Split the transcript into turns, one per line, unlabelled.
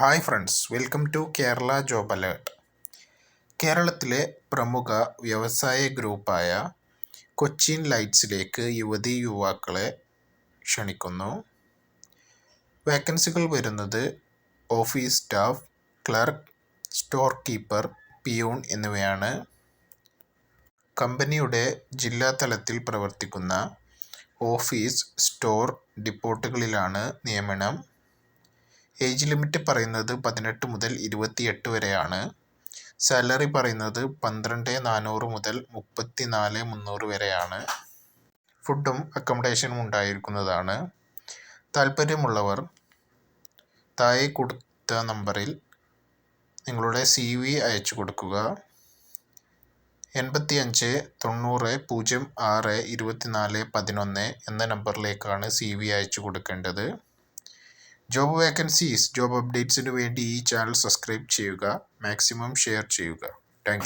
Hi friends welcome to Kerala job alert കേരളത്തിലെ പ്രമുഖ വ്യവസായ ഗ്രൂപ്പായ കൊച്ചിൻ ലൈറ്റ്സിലേക്ക് യുവതി യുവാക്കളെ ക്ഷണിക്കുന്നു. വേക്കൻസികൾ വരുന്നത് office staff clerk store keeper peon എന്നിവയാണ്. കമ്പനിയുടെ ജില്ലാ തലത്തിൽ പ്രവർത്തിക്കുന്ന ഓഫീസ് സ്റ്റോർ ഡിപ്പോട്ടുകളിലാണ് നിയമനം. ഏജ് ലിമിറ്റ് പറയുന്നത് പതിനെട്ട് മുതൽ ഇരുപത്തിയെട്ട് വരെയാണ്. സാലറി പറയുന്നത് പന്ത്രണ്ട് നാനൂറ് മുതൽ മുപ്പത്തി നാല് മുന്നൂറ് വരെയാണ്. ഫുഡും അക്കോമഡേഷനും ഉണ്ടായിരിക്കുന്നതാണ്. താല്പര്യമുള്ളവർ താഴെ കൊടുത്ത നമ്പറിൽ നിങ്ങളുടെ സി വി അയച്ചു കൊടുക്കുക. എൺപത്തി അഞ്ച് തൊണ്ണൂറ് പൂജ്യം ആറ് ഇരുപത്തിനാല് പതിനൊന്ന് എന്ന നമ്പറിലേക്കാണ് സി വി അയച്ചു കൊടുക്കേണ്ടത്. ജോബ് വേക്കൻസീസ് ജോബ് അപ്ഡേറ്റ്സിനു വേണ്ടി ഈ ചാനൽ സബ്സ്ക്രൈബ് ചെയ്യുക. മാക്സിമം ഷെയർ ചെയ്യുക. താങ്ക്